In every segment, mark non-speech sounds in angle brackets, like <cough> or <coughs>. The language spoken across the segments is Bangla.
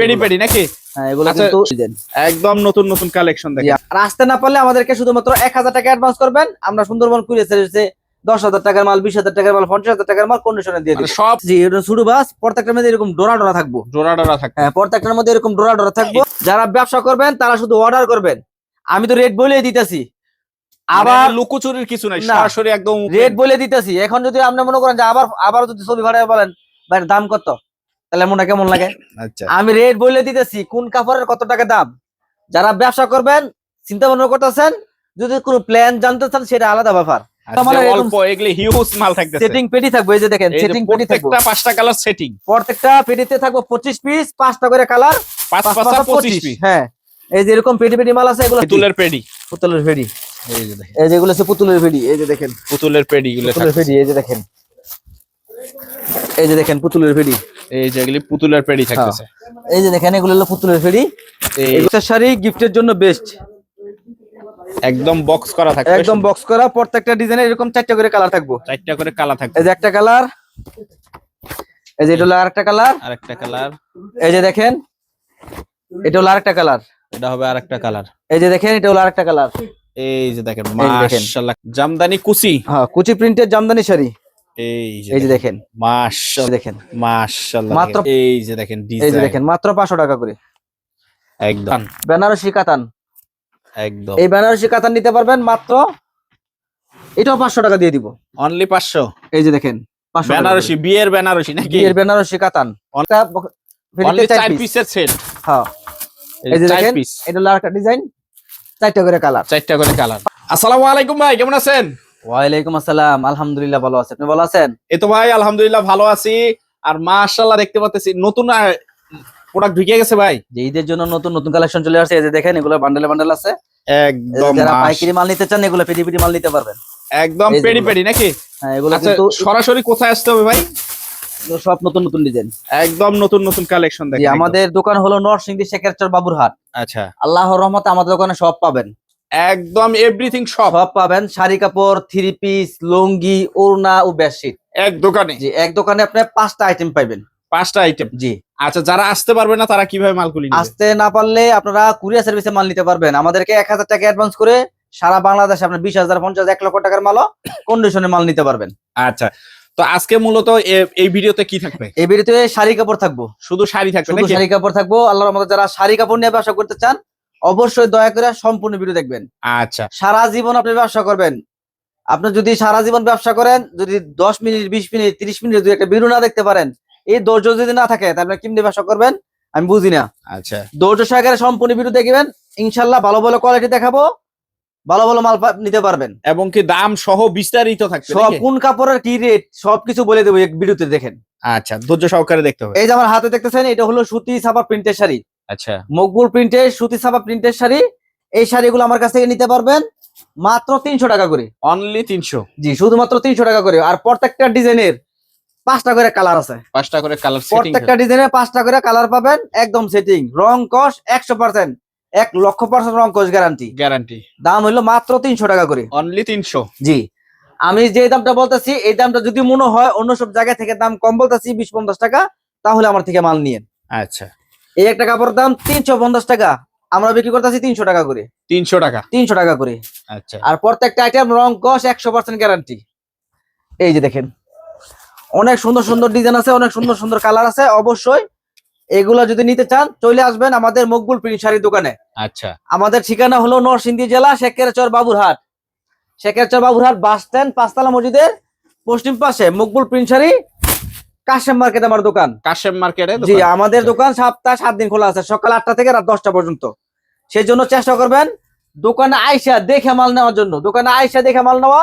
পেডি পেডি নাকি? হ্যাঁ এগুলো আচ্ছা, কিন্তু একদম নতুন নতুন কালেকশন দেখেন। আর আসতে না পারলে আমাদেরকে শুধুমাত্র এক হাজার টাকা অ্যাডভান্স করবেন। আমরা সুন্দরবন কুরিয়ার সার্ভিসে দশ হাজার টাকার মাল বিশ হাজার টাকার মাল পঞ্চাশ হাজার টাকার মাল কন্ডিশনে দিয়ে মানে সব জি এটা শুরু বাস প্রত্যেকটার মধ্যে এরকম ডোরা ডোরা থাকব। জোড়া ডোরা থাকে হ্যাঁ প্রত্যেকটার মধ্যে এরকম ডোরা ডোরা থাকব। যারা ব্যবসা করবেন তারা শুধু অর্ডার করবেন। আমি তো রেট বলে দিতেছি। আবার আবার লুকোচুরির কিছু নাই। সরাসরি একদম রেট বলে দিতেছি। এখন যদি আপনি মনে করেন যে আবার আবার যদি ছবি ভাড়ায় বলেন দাম কত? তাহলে মনটা কেমন লাগে? আচ্ছা। আমি রেট বলে দিতেছি কোন কাপড়ের কত টাকা দাম? যারা ব্যবসা করবেন চিন্তা ভাবনা করতেছেন যদি কোনো প্ল্যান জানতে চান সেটা আলাদা ব্যাপার। আচ্ছা, সেটিং পেটি থাকবে এই যে দেখেন সেটিং পেটি থাকবে। পাঁচটা কালার সেটিং প্রত্যেকটা পেটিতে থাকবে পঁচিশ পিস পাঁচটা করে কালার পাঁচ পাঁচটা পঁচিশ পিস হ্যাঁ এই যে এরকম পেটি পেটি মাল আছে এগুলো পুতুলের পেডি পুতুলের এই যে দেখেন। যেগুলো পুতুলের এই যে দেখেন। পুতুলের পেডি গুলো পুতুলের এই যে দেখেন। এই যে দেখেন পুতুলের ফেডি এই যে এগুলি পুতুলের পেডি থাকতেছে। এই যে দেখেন এগুলো হলো পুতুলের ফেডি এই এগুলো শাড়ি গিফটের জন্য বেস্ট একদম বক্স করা থাকবে। একদম বক্স করা প্রত্যেকটা ডিজাইনের এরকম চারটা করে কালার থাকব। চারটা করে কালার থাকবে। এই যে একটা কালার এই যে এটা হলো আরেকটা কালার আরেকটা কালার এই যে দেখেন এটা হলো আরেকটা কালার এটা হবে আরেকটা কালার এই যে দেখেন এটা হলো আরেকটা কালার এই যে দেখেন এই যে দেখেন। মাশাআল্লাহ। জামদানি কুচি। হ্যাঁ কুচি প্রিন্টের জামদানি শাড়ি। এই যে দেখেন মাশাআল্লাহ দেখেন। মাশাআল্লাহ মাত্র- এই যে দেখেন এই যে দেখেন মাত্র পাঁচশো টাকা করে। একদম। বেনারসি কাতান। একদম। এই বেনারসি কাতান নিতে পারবেন মাত্র এটাও পাঁচশো টাকা দিয়ে দিব। অনলি 500 এই যে দেখেন পাঁচশো বেনারসি বিয়ের বেনারসি নাকি? বিয়ের বেনারসি কাতান। On- তা অনলি 4 পিসের সেট হ্যাঁ। এই যে দেখেন এটা হলো ডিজাইন চারটা করে কালার। চারটা করে কালার। আসসালামু আলাইকুম ভাই কেমন আছেন? ওয়ালাইকুম আসসালাম। আলহামদুলিল্লাহ ভালো আছে। আপনি ভালো আছেন? এই তো ভাই আলহামদুলিল্লাহ ভালো আছি। আর মাশাআল্লাহ দেখতে পাচ্ছি নতুন প্রোডাক্ট ঢুকে গেছে ভাই। যে ঈদের জন্য নতুন নতুন কালেকশন চলে আসছে। এই যে দেখেন এগুলো বান্ডেলে বান্ডেল আছে। একদম যারা পাইকারি মাল নিতে চান এগুলো পেটি পেটি মাল নিতে পারবেন। একদম পেডি পেডি নাকি? হ্যাঁ এগুলো আচ্ছা কিন্তু সরাসরি কোথায় আসতে হবে ভাই? সব নতুন নতুন ডিজাইন একদম নতুন নতুন কালেকশন দেখেন। আমাদের দোকান হলো নরসিংদী শেখেরচর বাবুরহাট। আচ্ছা। আল্লাহর রহমতে আমাদের দোকানে সব পাবেন। একদম এভরিথিং সব। সব পাবেন। শাড়ি কাপড় থ্রি পিস লুঙ্গি ওড়না ও বেডশিট। এক দোকানে। জি এক দোকানে আপনি পাঁচটা আইটেম পাইবেন। পাঁচটা আইটেম জি। আচ্ছা যারা আসতে পারবে না তারা কীভাবে মালগুলি আসতে না পারলে আপনারা কুরিয়ার সার্ভিসে মাল নিতে পারবেন। আমাদেরকে এক হাজার টাকা অ্যাডভান্স করে সারা বাংলাদেশে আপনার বিশ হাজার পঞ্চাশ এক লক্ষ টাকার মালও কন্ডিশনে মাল নিতে পারবেন। আচ্ছা। তো আজকে মূলত এই ভিডিওতে কি থাকবে? এই ভিডিওতে শাড়ি কাপড় থাকব। শুধু শাড়ি থাকবে শাড়ি কাপড় থাকব। আল্লাহর মতো যারা শাড়ি কাপড় নিয়ে ব্যবসা করতে চান অবশ্যই দয়া করে সম্পূর্ণ ভিডিও দেখবেন। আচ্ছা। সারা জীবন আপনি ব্যবসা করবেন। আপনি যদি সারা জীবন ব্যবসা করেন যদি দশ মিনিট বিশ মিনিট তিরিশ মিনিট যদি একটা ভিডিও না দেখতে পারেন এই ধৈর্য যদি না থাকে তাহলে কেমনি ব্যবসা করবেন? আমি বুঝি না। আচ্ছা। ধৈর্য সহকারে সম্পূর্ণ ভিডিও দেখবেন। ইনশাল্লাহ ভালো ভালো কোয়ালিটি দেখাবো। ভালো ভালো মাল নিতে পারবেন। এবং কি দাম সহ বিস্তারিত থাকবে সব কোন কাপড়ের কি রেট সবকিছু বলে দেবো ভিডিওতে দেখেন। আচ্ছা ধৈর্য সহকারে দেখতে হবে। এই যে আমার হাতে দেখতেছেন এটা হলো সুতি ছাপা প্রিন্টের শাড়ি। আচ্ছা। মকবুল প্রিন্টের সুতি ছাপা প্রিন্টের শাড়ি এই শাড়িগুলো আমার কাছ থেকে নিতে পারবেন। মাত্র তিনশো টাকা করে। অনলি তিনশো? জি শুধুমাত্র তিনশো টাকা করে। আর প্রত্যেকটা ডিজাইনের পাঁচটা করে কালার আছে। পাঁচটা করে কালার প্রত্যেকটা ডিজাইনের পাঁচটা করে কালার পাবেন একদম সেটিং রং কস একশো পার্সেন্ট। এক লক্ষ পার্সেন্ট রং কস গ্যারান্টি গ্যারান্টি দাম হইল মাত্র তিনশো টাকা করে। অনলি তিনশো? জি। আমি যে দামটা বলতেছি এই দামটা যদি মনে হয় অন্য সব জায়গা থেকে দাম কম বলতেছি বিশ পঞ্চাশ টাকা তাহলে আমার থেকে মাল নিয়েন। আচ্ছা। এই একটা কাপড়ের দাম তিনশো পঞ্চাশ টাকা। আমরা বিক্রি করতেছি তিনশো টাকা করে। তিনশো টাকা? তিনশো টাকা করে। আচ্ছা। আর প্রত্যেকটা আইটেম রং কস একশো পার্সেন্ট গ্যারান্টি এই যে দেখেন অনেক সুন্দর সুন্দর ডিজাইন আছে অনেক সুন্দর সুন্দর কালার আছে। অবশ্যই এগুলো যদি নিতে চান চলে আসবেন আমাদের মকবুল প্রিন্ট শাড়ি দোকানে। আচ্ছা। আমাদের ঠিকানা হলো নরসিংদী জেলা শেখেরচর বাবুরহাট। শেখেরচর বাবুরহাট বাস স্ট্যান্ড পাঁচতলা মসজিদের পশ্চিম পাশে মকবুল প্রিন্ট শাড়ি। কাশেম মার্কেট আমার দোকান। কাশেম মার্কেটে জি আমাদের দোকান সপ্তাহ সাত দিন খোলা আছে সকাল আটটা থেকে রাত দশটা পর্যন্ত। সেই জন্য চেষ্টা করবেন দোকানে আইসা দেখে মাল নেওয়ার জন্য। দোকানে আইসা দেখে মাল নেওয়া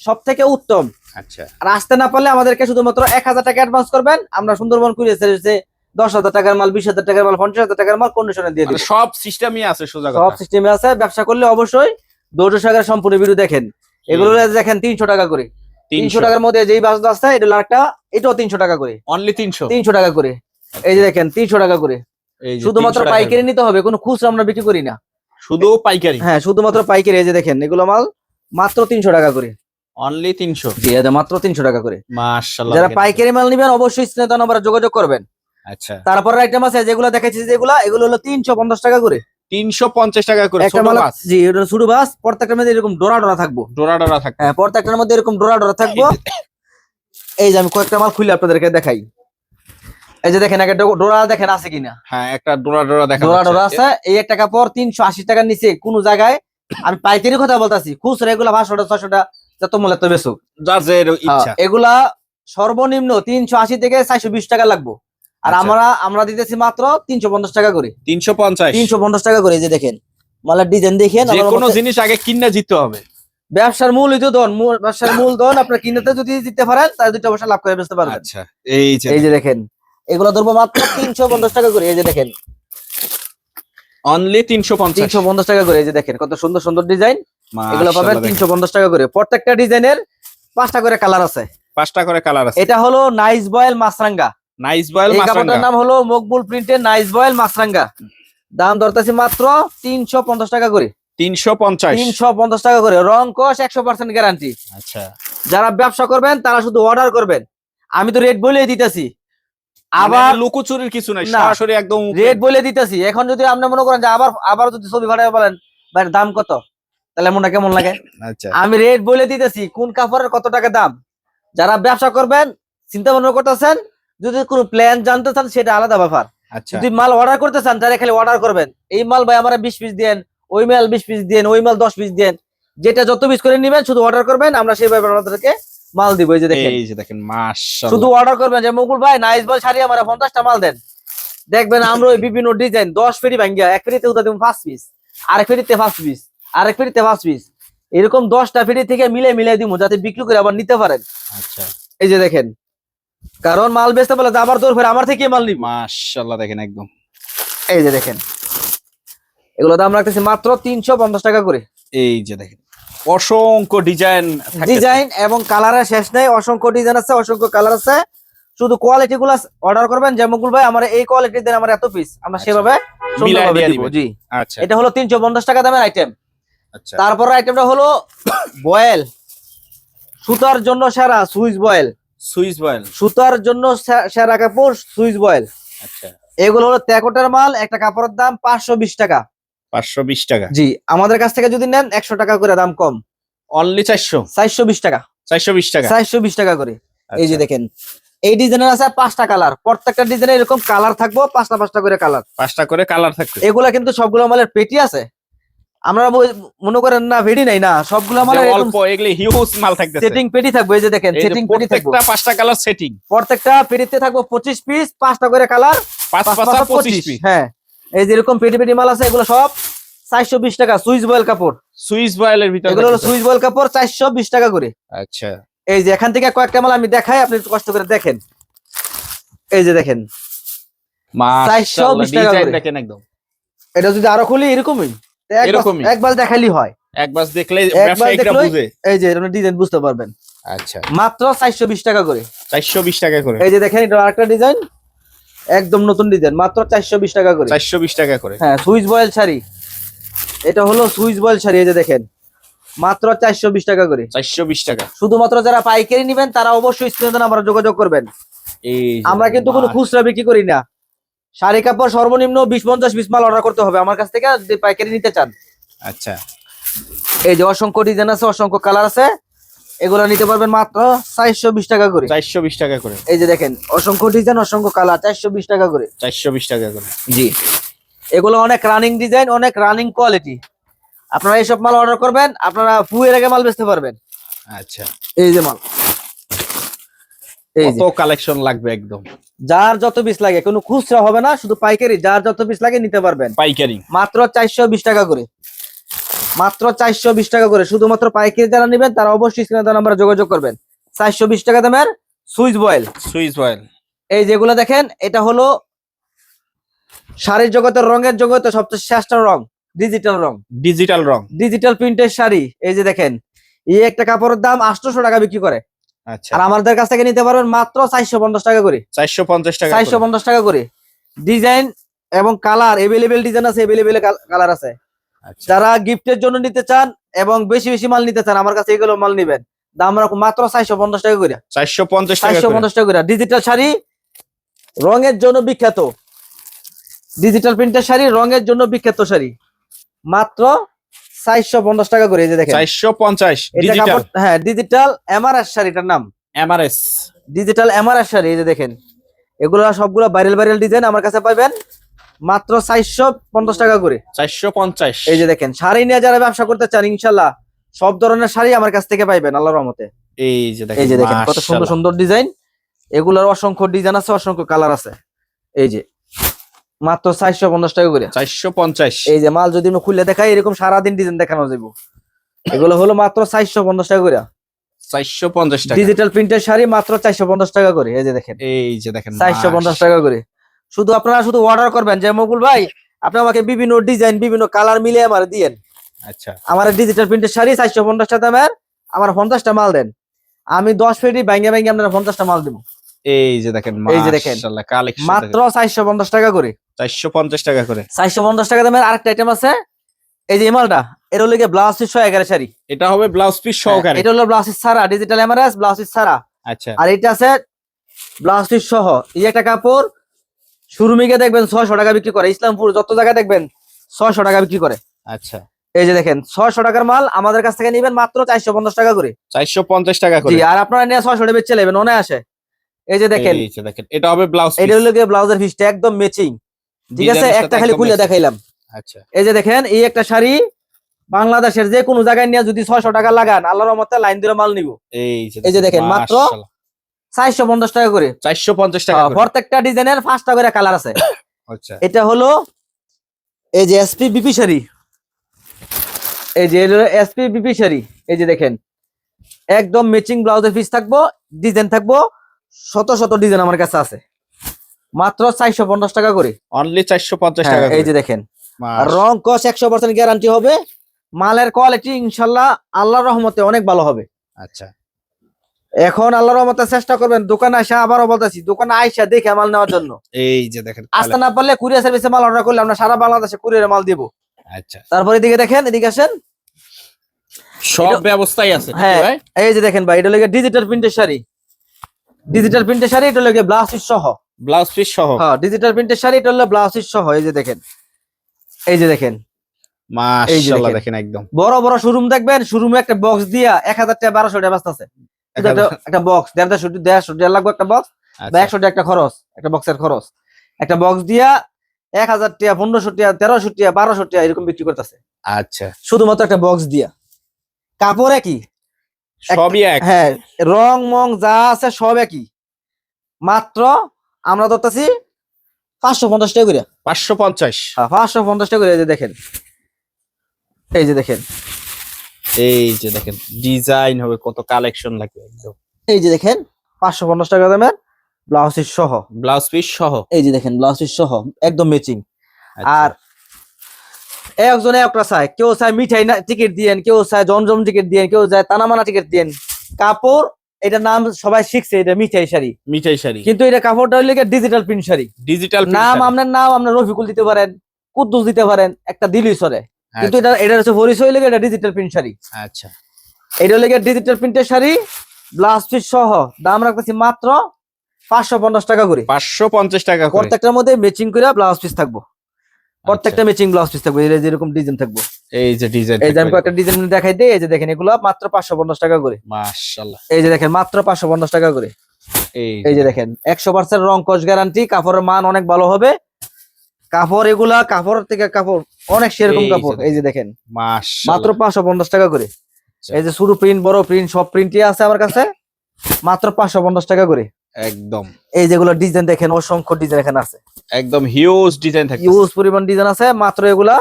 সব থেকে উত্তম। আচ্ছা। আর আসতে না পারলে আমাদেরকে শুধুমাত্র এক হাজার টাকা অ্যাডভান্স করবেন। আমরা সুন্দরবন সার্ভিসে দশ হাজার টাকার মাল বিশ হাজার টাকার মাল পঞ্চাশ হাজার টাকার মাল কন্ডিশনে দিয়ে মানে দিই সব সিস্টেমই আছে সোজা সব সিস্টেমে আছে। ব্যবসা করলে অবশ্যই ধৈর্য সাগরের সম্পূর্ণ ভিডিও দেখেন। এগুলো দেখেন তিনশো টাকা করে। তিনশো। টাকার মধ্যে যেই বাসটা আছে এটা একটা এটাও তিনশো টাকা করে। অনলি তিনশো? তিনশো টাকা করে। এই যে দেখেন তিনশো টাকা করে। শুধুমাত্র 300 পাইকারি নিতে হবে কোনো খুচরা আমরা বিক্রি করি না। শুধু পাইকারি? হ্যাঁ শুধুমাত্র পাইকারি এই যে দেখেন এগুলো মাল মাত্র তিনশো টাকা করে। অনলি তিনশো? মাত্র তিনশো টাকা করে। যারা পাইকারি মাল নিবেন অবশ্যই স্নেহ নাম্বারে যোগাযোগ করবেন। আচ্ছা। তারপরে আইটেম আছে যেগুলো দেখাচ্ছি যেগুলো এগুলো হলো তিনশো পঞ্চাশ টাকা করে। তিনশো পঞ্চাশ টাকা করে ছোট মাছ জি এটা ছোট বাস প্রত্যেকটার মধ্যে এরকম ডোরা ডোরা থাকব। ডোরা ডোরা থাকে হ্যাঁ প্রত্যেকটার মধ্যে এরকম ডোরা ডোরা থাকব। এই যে আমি কয়েকটা মাল খুলে আপনাদেরকে দেখাই। এই যে দেখেন একটা ডোরা দেখেন আছে কিনা? হ্যাঁ একটা ডোরা ডোরা দেখা ডোরা ডোরা আছে। এই একটা কাপড় তিনশো আশি টাকার নিচে কোন জায়গায়। আমি পাইকারি কথা বলতাছি খুচরা এগুলা পাঁচশোটা ছশোটা যত মূল্য তো বেসুক যার যে ইচ্ছা। এগুলা সর্বনিম্ন তিনশো আশি থেকে চারশো বিশ টাকা লাগবো। আর আচ্ছা। আমরা আমরা দিতেছি মাত্র তিনশো পঞ্চাশ টাকা করে। তিনশো পঞ্চাশ। তিনশো পঞ্চাশ টাকা করে যে দেখেন মালার ডিজাইন দেখেন কোনো জিনিস আগে কিনে জিততে হবে। ব্যবসার মূল দন মূল- ব্যবসার মূল ধন আপনার কিনতে যদি জিততে পারেন তাহলে দুটো অবশ্যই লাভ করে বেচতে পারবেন। আচ্ছা এই যে এই যে দেখেন। এগুলো ধরবো মাত্র তিনশো পঞ্চাশ টাকা করে এই যে দেখেন। অনলি তিনশো পঞ্চাশ। তিনশো পঞ্চাশ টাকা করে এই যে দেখেন কত সুন্দর সুন্দর ডিজাইন এগুলো পাবেন তিনশো পঞ্চাশ টাকা করে। প্রত্যেকটা ডিজাইনের পাঁচটা করে কালার আছে। পাঁচটা করে কালার আছে। এটা হলো নাইস বয়েল মাছরাঙ্গা নাইস বয়েল এই কাপড়টার নাম হলো মকবুল প্রিন্টের নাইস বয়েল মাছরাঙ্গা। দাম ধরতেছি মাত্র তিনশো পঞ্চাশ টাকা করে। তিনশো পঞ্চাশ। তিনশো পঞ্চাশ টাকা করে। রং কষ একশো পার্সেন্ট গ্যারান্টি আচ্ছা। যারা ব্যবসা করবেন তারা শুধু অর্ডার করবেন। আমি তো রেট বলে দিতেছি। আবার আবার লুকোচুরির কিছু নাই। সরাসরি একদম রেট বলে দিতেছি। এখন যদি আপনি মনে করেন যে আবার আবার যদি ছবি ভাড়া বলেন ভাই দাম কত? তাহলে মনটা কেমন লাগে? আচ্ছা। আমি রেট বলে দিতেছি। কোন কাপড়ের কত টাকা দাম? যারা ব্যবসা করবেন চিন্তা ভাবনা করতেছেন যদি কোনো প্ল্যান জানতে চান সেটা আলাদা ব্যাপার। আচ্ছা। যদি মাল অর্ডার করতে চান তাহলে খালি অর্ডার করবেন। এই মাল ভাই আমরা বিশ পিস দেন ওই মাল বিশ পিস দেন ওই মাল দশ পিস দেন। যেটা যত পিস করে নিবেন শুধু অর্ডার করবেন আমরা সেইভাবে আপনাদেরকে মাল দিব। এই যে দেখেন। এই যে দেখেন মাশাআল্লাহ। শুধু অর্ডার করবেন যে মুকুল ভাই নাইস বল শাড়ি আমার পঞ্চাশটা মাল দেন। দেখবেন আমরা ওই বিভিন্ন ডিজাইন দশ ফেরি ভাঙ্গিয়া এক ফেরিতে উঠা দেবো পাঁচ পিস আরেক ফেরিতে পাঁচ পিস আরেক ফেরিতে পাঁচ পিস এরকম দশটা ফেরি থেকে মিলে মিলে দিব যাতে বিক্রি করে আবার নিতে পারেন। আচ্ছা। এই যে দেখেন কারণ মাল বেচতে পারলে আবার দৌড় ফের আমার থেকে মাল নিব। মাশাআল্লাহ দেখেন একদম। এই যে দেখেন এগুলো দাম রাখতেছি মাত্র তিনশো পঞ্চাশ টাকা করে। এই যে দেখেন অসংখ্য ডিজাইন ডিজাইন এবং কালারের শেষ নেই অসংখ্য ডিজাইন আছে অসংখ্য কালার আছে। শুধু কোয়ালিটি গুলা অর্ডার করবেন যে মুকুল ভাই আমার এই কোয়ালিটি দেন আমার এত পিস আমরা আচ্ছা। সেভাবে সুন্দরভাবে দিব জি। আচ্ছা। এটা হলো তিনশো পঞ্চাশ টাকা দামের আইটেম আচ্ছা। তারপর আইটেমটা হলো <coughs> বয়েল। সুতার জন্য সেরা সুইচ বয়েল। Swiss voile. সুতার জন্য সেরা কাপড় সুইচ বয়েল। আচ্ছা। এগুলো হলো তেকোটার মাল একটা কাপড়ের দাম পাঁচশো বিশ টাকা। পাঁচশো বিশ টাকা। জি আমাদের কাছ থেকে যদি নেন একশো টাকা করে দাম কম। অনলি চারশো। চারশো বিশ টাকা। চারশো বিশ টাকা। চারশো বিশ টাকা করে। এই যে আচ্ছা, দেখেন এই ডিজাইনের আছে পাঁচটা কালার। প্রত্যেকটা ডিজাইনের এরকম কালার থাকব পাঁচটা পাঁচটা করে কালার। পাঁচটা করে কালার থাকবে। এগুলা কিন্তু সবগুলো মালের পেটি আছে। আমরা মনে করেন না ভেড়ি নাই না সবগুলো যে অল্প এগুলি হিউজ মাল থাকতেছে। সেটিং পেটি থাকবে এই যে দেখেন সেটিং পেটি থাকবে প্রত্যেকটা পাঁচটা কালার সেটিং প্রত্যেকটা পেটিতে থাকব পঁচিশ পিস পাঁচটা করে কালার পাঁচ পাঁচটা পঁচিশ পিস হ্যাঁ। এই যেরকম পেটি পেটি মাল আছে এগুলো সব চারশো বিশ টাকা সুইচ বয়েল কাপড়। সুইস বয়েলের ভিতরে এগুলো হলো। সুইচ বয়েল কাপড় চারশো বিশ টাকা করে। আচ্ছা। এই যে এখান থেকে কয়েকটা মাল আমি দেখাই আপনি একটু কষ্ট করে দেখেন। এই যে দেখেন। মাশাআল্লাহ 420 টাকা। দেখেন একদম। এটা যদি আরও খুলি এরকমই। এরকমই। একবার দেখালি হয়। একবার দেখলে দেখলেই- বুঝে। এই যে এরকম ডিজাইন বুঝতে পারবেন। আচ্ছা। মাত্র চারশো বিশ টাকা করে। চারশো বিশ টাকা করে। এই যে দেখেন এটা আরেকটা ডিজাইন একদম নতুন ডিজাইন মাত্র চারশো বিশ টাকা করে। চারশো বিশ টাকা করে। হ্যাঁ সুইচ বয়েল শাড়ি। এটা হলো সুইচ বয়েল শাড়ি এই যে দেখেন। মাত্র চারশো বিশ টাকা করে। চারশো বিশ টাকা। শুধুমাত্র যারা পাইকারি নেবেন তারা অবশ্যই স্ক্রিনে আমরা যোগাযোগ করবেন। এই আমরা কিন্তু কোনো খুচরা বিক্রি করি না। শাড়ি কাপড় সর্বনিম্ন বিশ পঞ্চাশ বিশ মাল অর্ডার করতে হবে। আমার কাছ থেকে যদি পাইকারি নিতে চান। আচ্ছা। এই যে অসংখ্য ডিজাইন আছে অসংখ্য কালার আছে এগুলো নিতে পারবেন মাত্র চারশো বিশ টাকা করে। চারশো বিশ টাকা করে। এই যে দেখেন অসংখ্য ডিজাইন অসংখ্য কালার চারশো বিশ টাকা করে। চারশো বিশ টাকা করে। জি। এগুলো অনেক রানিং ডিজাইন অনেক রানিং কোয়ালিটি আপনারা এইসব মাল অর্ডার করবেন আপনারা ফুয়ের আগে মাল বেচতে পারবেন। আচ্ছা। এই যে মাল। কত কালেকশন লাগবে একদম। যার যত পিস লাগে কোনো খুচরা হবে না শুধু পাইকারি যার যত পিস লাগে নিতে পারবেন। পাইকারি। মাত্র চারশো বিশ টাকা করে। মাত্র চারশো বিশ টাকা করে। শুধুমাত্র পাইকারি যারা নেবেন তারা অবশ্যই স্ক্রিনে নাম্বারে যোগাযোগ করবেন। চারশো বিশ টাকা দামের সুইচ বয়েল। Swiss boil. এই যেগুলো দেখেন এটা হলো শাড়ির জগতের রঙের জগতে সবচেয়ে শ্রেষ্ঠ রং ডিজিটাল রং। ডিজিটাল রং। ডিজিটাল প্রিন্টের শাড়ি। এই যে দেখেন এই একটা কাপড়ের দাম আটশোশো টাকা বিক্রি করে। আর আমাদের কাছ থেকে নিতে পারবেন মাত্র চারশো পঞ্চাশ টাকা করে। চারশো পঞ্চাশ টাকা চারশো। পঞ্চাশ টাকা করে। ডিজাইন এবং কালার এভেলেবেল ডিজাইন আছে এভেলেবেল কালার আছে। আচ্ছা। যারা গিফটের জন্য নিতে চান এবং বেশি বেশি মাল নিতে চান আমার কাছে এগুলো মাল নিবেন। দাম রাখো মাত্র চারশো পঞ্চাশ টাকা করে। চারশো পঞ্চাশ টাকা চারশো। পঞ্চাশ টাকা করে। ডিজিটাল শাড়ি রঙের জন্য বিখ্যাত। ডিজিটাল প্রিন্টের শাড়ি রঙের জন্য বিখ্যাত শাড়ি। মাত্র চারশো পঞ্চাশ টাকা করে এই যে দেখেন। চারশো পঞ্চাশ এটা ডিজিটাল কাপড় হ্যাঁ ডিজিটাল এমআরএস শাড়িটার নাম। এমআরএস ডিজিটাল এমআরএস শাড়ি এই যে দেখেন। এগুলো সবগুলো ভাইরাল ভাইরাল ডিজাইন আমার কাছে পাবেন মাত্র চারশো পঞ্চাশ টাকা করে। চারশো পঞ্চাশ। এই যে দেখেন শাড়ি নিয়ে যারা ব্যবসা করতে চান ইনশাল্লাহ সব ধরনের শাড়ি আমার কাছ থেকে পাইবেন আল্লাহর রহমতে। এই যে দেখেন এই যে দেখেন কত সুন্দর সুন্দর ডিজাইন এগুলোর অসংখ্য ডিজাইন আছে অসংখ্য কালার আছে। এই যে মাত্র চারশো পঞ্চাশ টাকা করে। চারশো পঞ্চাশ। এই যে মাল যদি আমি খুলে দেখাই এরকম সারাদিন ডিজাইন দেখানো যাব এগুলো হলো মাত্র চারশো পঞ্চাশ টাকা করে। চারশো পঞ্চাশ টাকা। ডিজিটাল প্রিন্টের শাড়ি মাত্র চারশো পঞ্চাশ টাকা করে। এই যে দেখেন। এই যে দেখেন চারশো পঞ্চাশ টাকা করে। শুধু আপনারা শুধু অর্ডার করবেন। যে মকুল ভাই আপনি আমাকে বিভিন্ন ডিজাইন বিভিন্ন কালার মিলিয়ে আমার দিয়েন। আচ্ছা। আমার ডিজিটাল প্রিন্টের শাড়ি চারশো পঞ্চাশ টাকা দামের। আমার পঞ্চাশটা মাল দেন। আমি দশ ফেটি ব্যাঙ্গে ব্যাঙ্গে আপনার পঞ্চাশটা মাল দেবো। এই যে দেখেন এই যে দেখেন। মাত্র চারশো পঞ্চাশ টাকা করে। চারশো পঞ্চাশ টাকা করে। চারশো পঞ্চাশ টাকা দামের আরেকটা আইটেম আছে। এই যে মালটা এর হলো ব্লাউজ পিস এগারো শাড়ি। এটা হবে ব্লাউজ পিস সহকারে। এটা হলো ব্লাউজ পিস ছাড়া ডিজিটাল এমআরএস ব্লাউজ পিস ছাড়া। আচ্ছা। আর এটা আছে ব্লাউজ পিস সহ। এই একটা কাপড় শুরুমিকে দেখবেন ছয়শো টাকা বিক্রি করে। ইসলামপুর যত জায়গায় দেখবেন ছয়শো টাকা বিক্রি করে। আচ্ছা। এই যে দেখেন ছয়শো টাকার মাল আমাদের কাছ থেকে নিবেন মাত্র চারশো পঞ্চাশ টাকা করে। চারশো পঞ্চাশ টাকা করে। আর আপনারা নিয়ে ছয়শো টাকা বেচে নেবেন অনে আসে এই যে দেখেন। এই যে দেখেন এটা হবে ব্লাউজ এটা হলো ব্লাউজের পিসটা একদম ম্যাচিং ঠিক আছে একটা খালি খুলে দেখাইলাম। আচ্ছা। এই যে দেখেন এই একটা শাড়ি বাংলাদেশের যে কোনো জায়গায় নিয়ে যদি ছয়শো টাকা লাগান আল্লাহর রহমতে লাইন দিয়ে মাল নিব। এই যে দেখেন, মাত্র চারশো পঞ্চাশ টাকা করে। চারশো পঞ্চাশ টাকা করে। প্রত্যেকটা ডিজাইনের পাঁচটা করে কালার আছে। আচ্ছা। এটা হলো এই যে এসপি বিপি শাড়ি। এই যে এসপি বিপি শাড়ি। এই যে দেখেন একদম ম্যাচিং ব্লাউজের পিস থাকব ডিজাইন থাকব শত শত ডিজাইন আমার কাছে আছে। মাত্র চারশো পঞ্চাশ টাকা করে। অনলি চারশো পঞ্চাশ হ্যাঁ, টাকা এই যে দেখেন। রং কস একশো পার্সেন্ট গ্যারান্টি হবে। মালের কোয়ালিটি ইনশাল্লাহ আল্লাহর রহমতে অনেক ভালো হবে। আচ্ছা। এখন আল্লাহর রহমতে চেষ্টা করবেন দোকানে আসা আবারও বলতেছি দোকানে আইসা দেখে মাল নেওয়ার জন্য। এই যে দেখেন আসতে না পারলে কুরিয়ার সার্ভিসে মাল অর্ডার করলে আমরা সারা বাংলাদেশে কুরিয়ারে মাল দিব। আচ্ছা। তারপরে এদিকে দেখেন এদিকে আসেন। সব ব্যবস্থাই আছে হ্যাঁ। ভাই। এই যে দেখেন ভাই এটা লাগে ডিজিটাল প্রিন্টের শাড়ি। ডিজিটাল প্রিন্টের শাড়ি এটা লাগে ব্লাউজ সহ। ব্লাউজ পিস সহ? হ্যাঁ ডিজিটাল প্রিন্টের শাড়ি এটা হলো ব্লাউজ পিস সহ এই যে দেখেন। এই যে দেখেন। মাশাআল্লাহ দেখেন। একদম। বড় বড় শোরুম দেখবেন শোরুমে একটা বক্স দিয়া এক হাজার টাকা বারোশো টাকা ব্যস্ত আছে। শুধু একটা- বক্স দেড় দেড়শো দেড়শো দেড় লাগবে একটা বক্স বা আচ্ছা, একশো টাকা একটা খরচ একটা বক্সের খরচ। একটা বক্স দিয়া এক হাজার টাকা পনেরোশো টাকা তেরোশো টাকা বারোশো টাকা এরকম বিক্রি করতেছে। আচ্ছা। শুধুমাত্র একটা বক্স দিয়া। কাপড় একই। সবই এক। হ্যাঁ রং মং যা আছে সব একই। মাত্র আমরা ধরতেছি পাঁচশো পঞ্চাশ টাকা করে পাঁচশো পঞ্চাশ। হ্যাঁ, পাঁচশো পঞ্চাশ টাকা করে এই যে দেখেন। এই যে দেখেন। এই যে দেখেন ডিজাইন হবে কত কালেকশন লাগবে একদম। এই যে দেখেন পাঁচশো পঞ্চাশ টাকা দামের ব্লাউজ পিস সহ। ব্লাউজ পিস সহ। এই যে দেখেন ব্লাউজ পিস সহ একদম ম্যাচিং আচ্ছা, আর একজনে একটা চায় কেউ চায় মিঠাই না টিকিট দিয়েন কেউ চায় জমজম টিকিট দিয়েন কেউ চায় তানামানা টিকিট দিয়েন। কাপড় এটার নাম সবাই শিখছে এটা মিঠাই শাড়ি। মিঠাই শাড়ি। কিন্তু এটা কাপড়টা হইলে ডিজিটাল প্রিন্ট শাড়ি। ডিজিটাল নাম আপনার নাম আপনার রফিকুল দিতে পারেন কুদ্দুস দিতে পারেন একটা দিলই সরে। কিন্তু এটা এটা হচ্ছে পরিচয় লেগে এটা ডিজিটাল প্রিন্ট শাড়ি। আচ্ছা। এটা লেগে ডিজিটাল প্রিন্টের শাড়ি ব্লাউজ পিস সহ দাম রাখতেছি মাত্র পাঁচশো পঞ্চাশ টাকা করে। পাঁচশো পঞ্চাশ টাকা প্রত্যেকটার মধ্যে ম্যাচিং করে ব্লাউজ পিস থাকব। আচ্ছা, প্রত্যেকটা ম্যাচিং ব্লাউজ পিস থাকব যেরকম ডিজাইন থাকব। এই যে ডিজাইন এই যে আমি কয়েকটা ডিজাইন দেখাই দিই এই যে দেখেন এগুলো মাত্র পাঁচশো পঞ্চাশ টাকা করে। মাশাআল্লাহ। এই যে দেখেন মাত্র পাঁচশো পঞ্চাশ টাকা করে। এই এই যে দেখেন একশো পার্সেন্ট রং কস গ্যারান্টি কাপড়ের মান অনেক ভালো হবে। কাপড় এগুলা কাপড় থেকে কাপড় অনেক সেরকম কাপড় এই যে দেখেন। মাত্র পাঁচশো পঞ্চাশ টাকা করে। আচ্ছা। এই যে শুরু প্রিন্ট বড় প্রিন্ট সব প্রিন্টই আছে আমার কাছে। মাত্র পাঁচশো পঞ্চাশ টাকা করে। একদম। এই যেগুলো ডিজাইন দেখেন অসংখ্য ডিজাইন এখানে আছে। একদম হিউজ ডিজাইন থাকে ইউজ পরিমাণ ডিজাইন আছে মাত্র এগুলা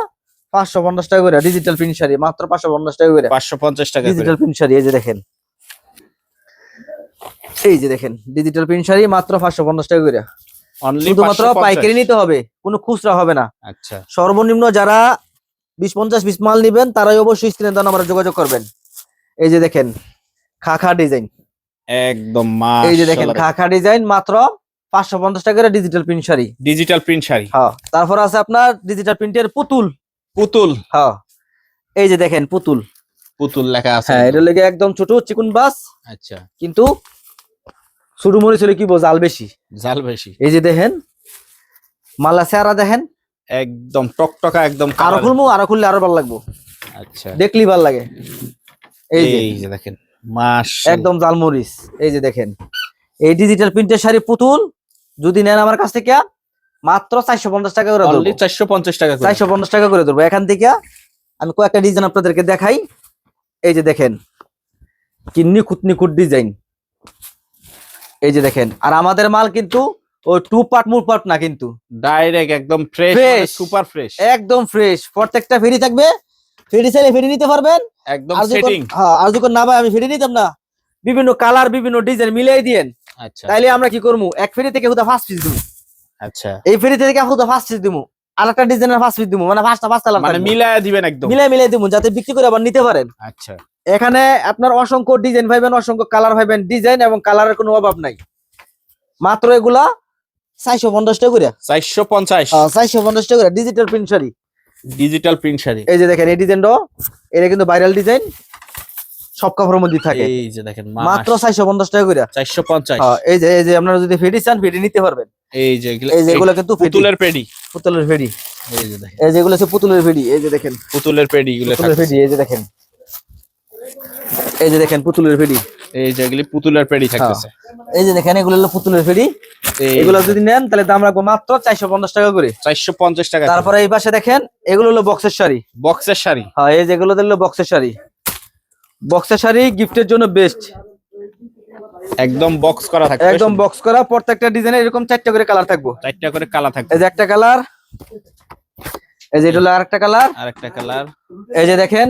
পাঁচশো পঞ্চাশ টাকা করে ডিজিটাল প্রিন্ট শাড়ি মাত্র পাঁচশো পঞ্চাশ টাকা করে। পাঁচশো পঞ্চাশ টাকা ডিজিটাল প্রিন্ট শাড়ি এই যে দেখেন। এই যে দেখেন ডিজিটাল প্রিন্ট শাড়ি মাত্র পাঁচশো পঞ্চাশ টাকা করে। শুধুমাত্র পাইকারি নিতে হবে কোনো খুচরা হবে না। আচ্ছা। সর্বনিম্ন যারা বিশ পঞ্চাশ পিস মাল নিবেন তারাই অবশ্যই স্ক্রিনে দেন আমরা যোগাযোগ করবেন। এই যে দেখেন খাখা ডিজাইন। একদম এই যে দেখেন খাখা ডিজাইন মাত্র পাঁচশো পঞ্চাশ টাকা digital print sari. Digital print sari. হ্যাঁ তারপর আছে আপনার ডিজিটাল প্রিন্টের পুতুল। পুতুল। হ্যাঁ। এই যে দেখেন পুতুল। পুতুল লেখা আছে হ্যাঁ এটা লেগে একদম ছোট চিকুন বাস। আচ্ছা। কিন্তু শুরু মরিচ হলে কি বল জাল বেশি। জাল বেশি। এই যে দেখেন মালা চেহারা দেখেন। একদম টকটকা একদম আরও। খুলবো আরও খুললে আরও ভালো লাগবো। আচ্ছা। দেখলি ভালো লাগে। এই যে। এই যে দেখেন মাস একদম জাল মরিচ। এই যে দেখেন এই ডিজিটাল প্রিন্টের শাড়ি পুতুল। যদি নেন আমার কাছ থেকে মাত্র চারশো পঞ্চাশ টাকা করে চারশো পঞ্চাশ টাকা চারশো পঞ্চাশ টাকা করে ধরবো। এখান থেকে আমি কয়েকটা ডিজাইন আপনাদেরকে দেখাই। এই যে দেখেন কি নিখুঁত নিখুঁত ডিজাইন এই যে দেখেন আর আমাদের মাল কিন্তু ওই টু পার্ট মূল পার্ট না কিন্তু। ডাইরেক্ট একদম ফ্রেশ. সুপার ফ্রেশ একদম ফ্রেশ প্রত্যেকটা ফ্রি থাকবে। ফ্রি চাইলে ফ্রি নিতে পারবেন। একদম সেটিং হ্যাঁ আর যখন না ভাই আমি ফ্রি নিতাম না। বিভিন্ন কালার বিভিন্ন ডিজাইন মিলিয়ে দিয়েন। আচ্ছা। তাইলে আমরা কি করব এক ফ্রি থেকে হুদা ফার্স্ট পিস দিব। আচ্ছা। এই ফ্রি থেকে হুদা ফার্স্ট পিস দিব আর একটা ডিজাইনের ফার্স্ট পিস দিব মানে ফার্স্টটা ফার্স্ট কালার মানে মিলায়া দিবেন একদম। মিলাই মিলাই দিব যাতে বিক্রি করে আবার নিতে পারেন। আচ্ছা। এখানে আপনার অসংখ্য ডিজাইন পাইবেন অসংখ্য কালার পাইবেন ডিজাইন এবং কালারের কোনো অভাব নাই। মাত্র এগুলা চারশো পঞ্চাশ টাকা করে। চারশো পঞ্চাশ। চারশো পঞ্চাশ টাকা করে। Digital print sari. Digital print sari. এই যে দেখেন এই ডিজাইনটা এটা কিন্তু ভাইরাল ডিজাইন সব কাপড়ের মধ্যে থাকে এই যে দেখেন মাত্র চারশো পঞ্চাশ টাকা করে হ্যাঁ, এই যে এই যে আপনারা যদি ফেডি চান ফেডি নিতে পারবেন এই যে এই যে এগুলো কিন্তু পুতুলের পেডি পুতুলের ফেডি এই যে দেখেন এই যেগুলো হচ্ছে পুতুলের ফেডি এই যে দেখেন পুতুলের পেডি গুলো পুতুলের ফেডি এই যে দেখেন এই যে দেখেন পুতুলের ফেডি এই পুতুলের পেডি থাকতেছে এই যে দেখেন এগুলো হলো পুতুলের ফেডি এগুলো যদি নেন তাহলে দাম রাখব মাত্র চারশো পঞ্চাশ টাকা করে চারশো পঞ্চাশ টাকা তারপরে এই পাশে দেখেন এগুলো হলো বক্সের শাড়ি বক্সের শাড়ি হ্যাঁ এই যেগুলো দিল বক্সের শাড়ি বক্সের শাড়ি গিফটের জন্য বেস্ট একদম বক্স করা থাকবে। একদম বক্স করা প্রত্যেকটা ডিজাইনে এরকম চারটা করে কালার থাকব। চারটা করে কালার থাকবে। এই যে একটা কালার এই যে এটা হলো আরেকটা কালার আরেকটা কালার এই যে দেখেন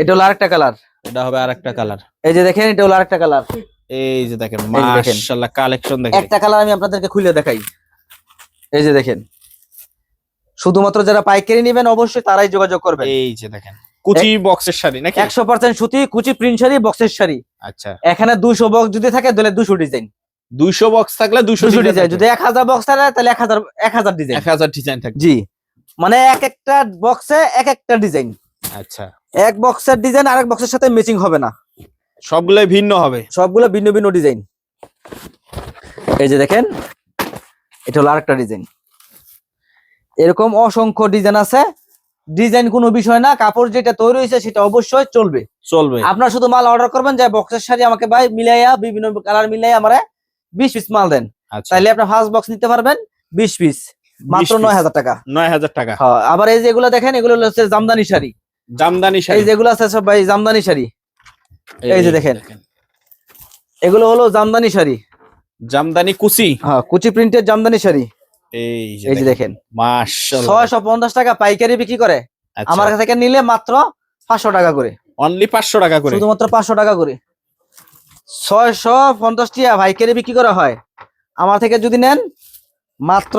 এটা হলো আরেকটা কালার এটা হবে আর একটা কালার এই যে দেখেন এটা হলো আরেকটা কালার এই যে দেখেন এই যে দেখেন। মাশাআল্লাহ কালেকশন দেখেন। একটা কালার আমি আপনাদেরকে খুলে দেখাই। এই যে দেখেন শুধুমাত্র যারা পাইকারি নেবেন অবশ্যই তারাই যোগাযোগ করবেন। এই যে দেখেন। কুচি বক্সের শাড়ি নাকি? একশো পার্সেন্ট সুতি কুচি প্রিন্ট শাড়ি বক্সের শাড়ি। আচ্ছা। এখানে দুশো বক্স যদি থাকে তাহলে দুশো ডিজাইন দুইশো বক্স থাকলে দুইশো দুশো ডিজাইন যদি এক হাজার বক্স থাকে তাহলে এক হাজার এক হাজার ডিজাইন এক হাজার ডিজাইন থাকবে জি। মানে এক একটা বক্সে এক একটা ডিজাইন আচ্ছা। এক বক্সের ডিজাইন আরেক বক্সের সাথে ম্যাচিং হবে না। সবগুলোই ভিন্ন হবে। সবগুলো ভিন্ন ভিন্ন ডিজাইন এই যে দেখেন এটা হলো আরেকটা ডিজাইন এরকম অসংখ্য ডিজাইন আছে। ডিজাইন কোনো বিষয় না কাপড় যেটা তৈরি হয়েছে সেটা অবশ্যই চলবে। চলবে। আপনার শুধু মাল অর্ডার করবেন যে বক্সের শাড়ি আমাকে ভাই মিলাইয়া বিভিন্ন কালার মিলাইয়া আমার বিশ পিস মাল দেন। তাইলে আপনার ফার্স্ট বক্স নিতে পারবেন বিশ পিস মাত্র নয় হাজার টাকা। নয় হাজার টাকা। হ্যাঁ আবার এই যেগুলো দেখেন এগুলো হচ্ছে জামদানি শাড়ি। জামদানি এই শাড়ি। যেগুলো আছে সব ভাই জামদানি শাড়ি। এই যে দেখেন। এগুলো হলো জামদানি শাড়ি। জামদানি কুচি। হ্যাঁ কুচি প্রিন্টের জামদানি শাড়ি। এই যে দেখেন ছয়শো পঞ্চাশ টাকা পাইকারি বিক্রি করে। আমার কাছ থেকে নিলে মাত্র পাঁচশো টাকা করে। অনলি পাঁচশো টাকা করে। শুধুমাত্র পাঁচশো টাকা করে। ছয়শো পঞ্চাশ টাকা পাইকারি বিক্রি করা হয়। আমার থেকে যদি নেন মাত্র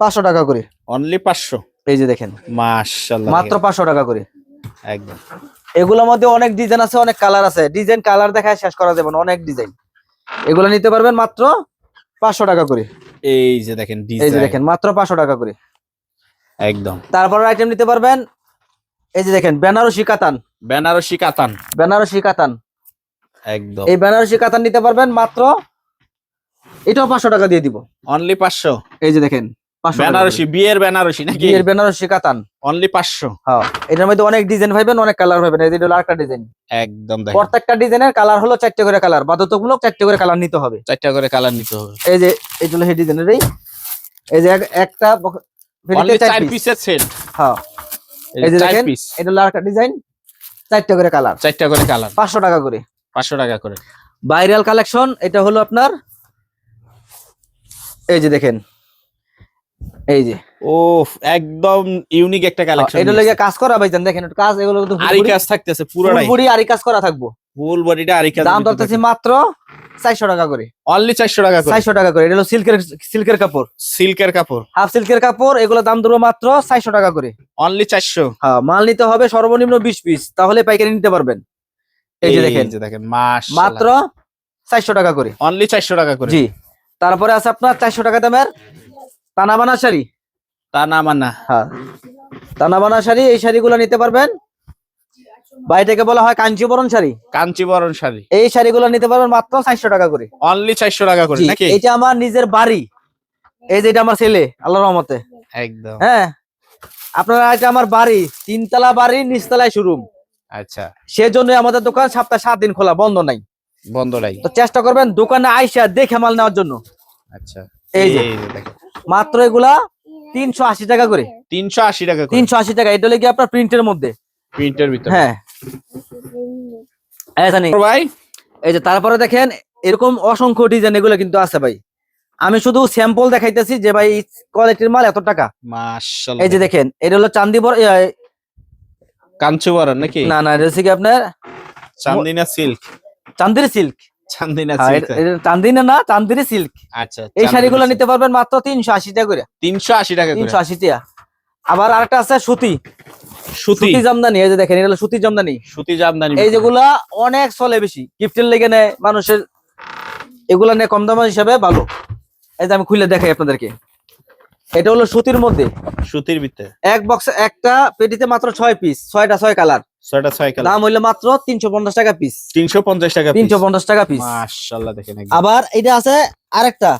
পাঁচশো টাকা করে। অনলি পাঁচশো। এই যে দেখেন মাশাআল্লাহ। মাত্র পাঁচশো টাকা করে। একদম। এগুলোর মধ্যে অনেক ডিজাইন আছে অনেক কালার আছে। ডিজাইন কালার দেখায় শেষ করা যাবে না অনেক ডিজাইন এগুলো নিতে পারবেন মাত্র পাঁচশো টাকা করে। এই যে দেখেন এই যে দেখেন মাত্র পাঁচশো টাকা করে। একদম। তারপর আইটেম নিতে পারবেন এই যে দেখেন বেনারসি কাতান। বেনারসি কাতান। বেনারসি কাতান। একদম। এই বেনারসি কাতান নিতে পারবেন মাত্র এটাও পাঁচশো টাকা দিয়ে দিব। অনলি পাঁচশো। এই যে দেখেন বেনারসি। বিয়ের বেনারসি নাকি? বিয়ের বেনারসি কাতান। অনলি পাঁচশো। হ্যাঁ এটার মধ্যে অনেক ডিজাইন পাইবেন অনেক কালার পাইবেন। এই যে হলো আরেকটা ডিজাইন একদম দেখেন। প্রত্যেকটা ডিজাইনের কালার হলো চারটে করে কালার বাধ্যতামূলক চারটে করে কালার নিতে হবে। চারটা করে কালার নিতে হবে। এই যে এই হলো সেই ডিজাইনের এই এই যে একটা অনলি চার চার পিসের সেট হ্যাঁ। এই যে দেখেন এটা হলো আরেকটা ডিজাইন চারটে করে কালার চারটা করে কালার পাঁচশো টাকা করে। পাঁচশো টাকা করে। ভাইরাল কালেকশন এটা হলো আপনার এই যে দেখেন। এই যে। ও একদম ইউনিক একটা কালেকশন এটা লেগে কাজ করা ভাইজান দেখেন কাজ এগুলো কিন্তু আরি কাজ থাকতেছে পুরোটাই। পুরোপুরি আরি কাজ করা থাকব। ফুল বডিটা আরি কাজ দাম ধরতেছি মাত্র চারশো টাকা করে। অনলি চারশো টাকা করে। চারশো টাকা করে। এটা হলো সিল্কের সিল্কের কাপড়। সিল্কের কাপড়। হাফ সিল্কের কাপড় এগুলো দাম ধরবো মাত্র চারশো টাকা করে। অনলি চারশো। হ্যাঁ মাল নিতে হবে সর্বনিম্ন বিশ পিস তাহলে পাইকারি নিতে পারবেন। এই যে দেখেন। যে দেখেন মাত্র চারশো টাকা করে। অনলি চারশো টাকা করে। জি। তারপরে আছে আপনার চারশো টাকা দামের তানাবানা শাড়ি? তা না মানা হ্যাঁ। তানাবানা শাড়ি এই শাড়িগুলো নিতে পারবেন? বা এটাকে বলা হয় কাঞ্চিবরণ শাড়ি। কাঞ্চিবরণ শাড়ি। এই শাড়িগুলো নিতে পারবেন মাত্র চারশো টাকা করে। অনলি চারশো টাকা করে নাকি? এটা আমার নিজের বাড়ি। এই যে এটা আমার ছেলে আল্লাহ রহমতে। একদম। হ্যাঁ। আপনারা এটা আমার বাড়ি তিনতলা বাড়ি নিচতলায় শোরুম। আচ্ছা। সেজন্য আমাদের দোকান সপ্তাহে সাত দিন খোলা বন্ধ নাই। বন্ধ নাই। তো চেষ্টা করবেন দোকানে আইসা দেখে মাল নেওয়ার জন্য। আচ্ছা। এই যে দেখেন। মাত্র এগুলা তিনশো আশি টাকা করে। তিনশো আশি টাকা তিনশো আশি টাকা এটা হলে কি আপনার প্রিন্টের মধ্যে? প্রিন্টের ভিতরে। হ্যাঁ। এই ভাই? এই যে তারপরে দেখেন এরকম অসংখ্য ডিজাইন এগুলো কিন্তু আছে ভাই। আমি শুধু স্যাম্পল দেখাইতেছি যে ভাই কোয়ালিটির মাল এত টাকা। এই যে দেখেন এটা হলো চান্দি বড় কাঞ্চিবরণ নাকি? না না এটা হচ্ছে কি আপনার চান্দিনা সিল্ক চান্দির সিল্ক চান্দিনা হ্যাঁ, চান্দিনা না সিল্ক আচ্ছা এই শাড়িগুলো নিতে পারবেন মাত্র তিনশো আশি টাকা করে। তিনশো আশি টাকা তিনশো আশি টাকা আবার আরেকটা আছে সুতি। জামদানি এই যে দেখেন এটা সুতি জামদানি। সুতি জামদানি। এই যেগুলা অনেক চলে বেশি। গিফটের লেগে নেয় মানুষের। এগুলা নিয়ে কম দাম হিসাবে ভালো। এই যে আমি খুলে দেখাই আপনাদেরকে। এটা হলো সুতির মধ্যে। সুতির ভিতরে। এক বক্স একটা পেটিতে মাত্র ছয় পিস ছয়টা ছয় কালার ছয়টা ছয় কালার দাম হইল মাত্র তিনশো পঞ্চাশ টাকা পিস তিনশো পঞ্চাশ টাকা তিনশো পঞ্চাশ টাকা পিস মাশাআল্লাহ দেখেন আবার এটা আছে আরেকটা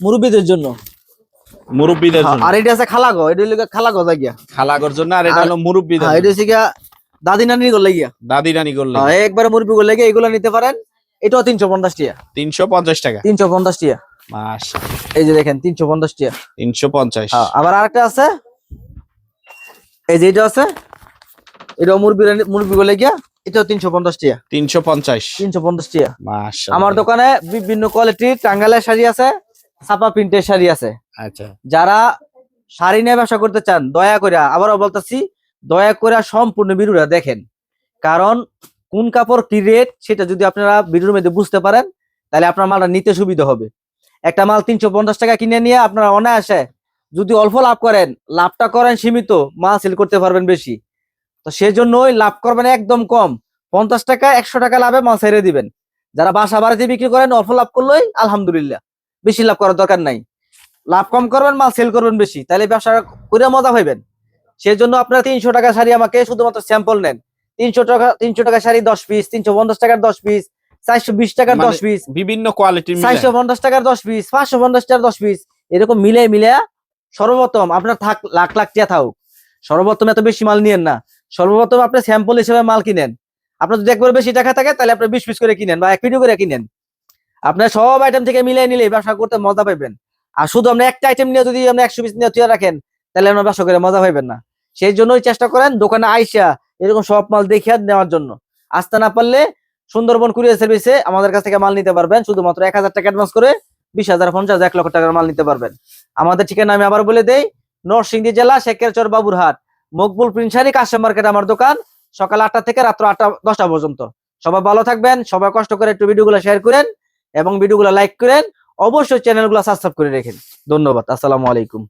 মুরব্বীদের জন্য। মুরব্বিদের জন্য। আর এটা আছে খালাগো এটা হলো গিয়া খালাগো জায়গা খালাগর জন্য আর এটা আর- হলো মুরব্বিদের হ্যাঁ এটা হচ্ছে গিয়া দাদি নানির করলে গিয়া দাদি করলে হ্যাঁ, একবারে মুরব্বী করলে গিয়া এগুলো নিতে পারেন। এটাও তিনশো পঞ্চাশ টাকা তিনশো পঞ্চাশ টাকা। তিনশো পঞ্চাশ টাকা মাস এই যে দেখেন তিনশো পঞ্চাশ টাকা তিনশো পঞ্চাশ। হ্যাঁ, আবার আরেকটা আছে। এই যে এটা আছে এটাও মুরব্বী মুরব্বী করলে গিয়া এটাও তিনশো পঞ্চাশ টাকা তিনশো পঞ্চাশ। তিনশো পঞ্চাশ মাস আমার দোকানে বিভিন্ন কোয়ালিটির টাঙ্গালের শাড়ি আছে ছাপা প্রিন্টের শাড়ি আছে। আচ্ছা। যারা শাড়ি নিয়ে ব্যবসা করতে চান দয়া করে আবারও বলতেছি দয়া করে সম্পূর্ণ ভিডিওটা দেখেন। কারণ কোন কাপড় কি রেট সেটা যদি আপনারা ভিডিওর মধ্যে বুঝতে পারেন, তাহলে আপনার মালটা নিতে সুবিধা হবে। একটা মাল তিনশো পঞ্চাশ টাকা কিনে নিয়ে আপনারা অনায়াসে যদি অল্প লাভ করেন, লাভটা করেন সীমিত, মাল সেল করতে পারবেন বেশি। তো সেজন্যই লাভ করবেন একদম কম। পঞ্চাশ টাকা, একশো টাকা লাভে মাল ছেড়ে দিবেন। যারা বাসা বাড়িতে বিক্রি করেন, অল্প লাভ করলেই আলহামদুলিল্লাহ, বেশি লাভ করার দরকার নাই। লাভ কম করবেন, মাল সেল করবেন বেশি। তাহলে ব্যবসা করে মজা পাইবেন। সেই জন্য আপনারা তিনশো টাকা শাড়ি আমাকে শুধুমাত্র স্যাম্পল নেন। তিনশো টাকা তিনশো টাকা শাড়ি দশ পিস তিনশো পঞ্চাশ টাকার দশ পিস চারশো বিশ টাকার মানে দশ পিস বিভিন্ন কোয়ালিটির চারশো পঞ্চাশ টাকার দশ পিস পাঁচশো পঞ্চাশ টাকার দশ পিস এরকম মিলে মিলে সর্বপ্রথম আপনার থাক লাখ লাখ টাকা থাকুক। সর্বপ্রথম এত বেশি মাল নিয়েন না। সর্বপ্রথম আপনি স্যাম্পল হিসেবে মাল কিনেন। আপনার যদি একবার বেশি টাকা থাকে তাহলে আপনি বিশ পিস করে কিনেন বা এক পিটি করে কিনেন। আপনার সব আইটেম থেকে মিলিয়ে নিলে ব্যবসা করতে মজা পাইবেন। আর শুধু আপনি একটা আইটেম নিয়ে যদি আপনি একশো পিস নিয়ে তুলে রাখেন তাহলে আপনার ব্যবসা করে মজা পাইবেন না। সেই জন্যই চেষ্টা করেন দোকানে আইসা এরকম সব মাল দেখিয়ে নেওয়ার জন্য। আসতে না পারলে সুন্দরবন কুরিয়ার সার্ভিসে আমাদের কাছ থেকে মাল নিতে পারবেন। শুধুমাত্র এক হাজার টাকা অ্যাডভান্স করে বিশ হাজার, পঞ্চাশ, এক লক্ষ টাকার মাল নিতে পারবেন। আমাদের ঠিকানা আমি আবার বলে দেই, নরসিংদী জেলা, শেখেরচর, বাবুরহাট। মকবুল প্রিন্সারি কাস্টম মার্কেট আমার দোকান, সকাল আটটা থেকে রাত্র আটটা, দশটা পর্যন্ত। সবাই ভালো থাকবেন, সবাই কষ্ট করে একটু ভিডিওগুলো শেয়ার করেন এবং ভিডিওগুলো লাইক করেন। অবশ্যই চ্যানেলগুলো সাবস্ক্রাইব করে রেখেন। ধন্যবাদ, আসসালামু আলাইকুম।